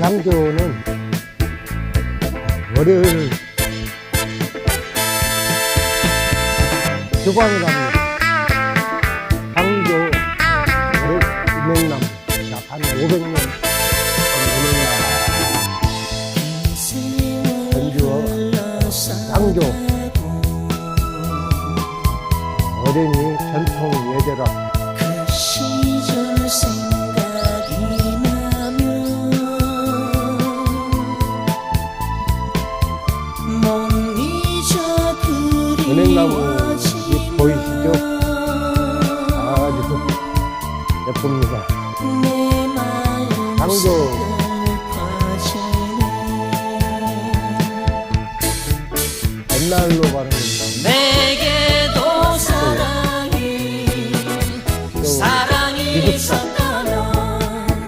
향교는 월요일 주광이랍니다. 향교 은행나무 약한 500년 은행나무 전주어. 향교 어린이 전통 예절화 은행나무 보이시죠? 아주 예쁩니다. 강도 옛날로 가는 겁니다. 또, 사랑이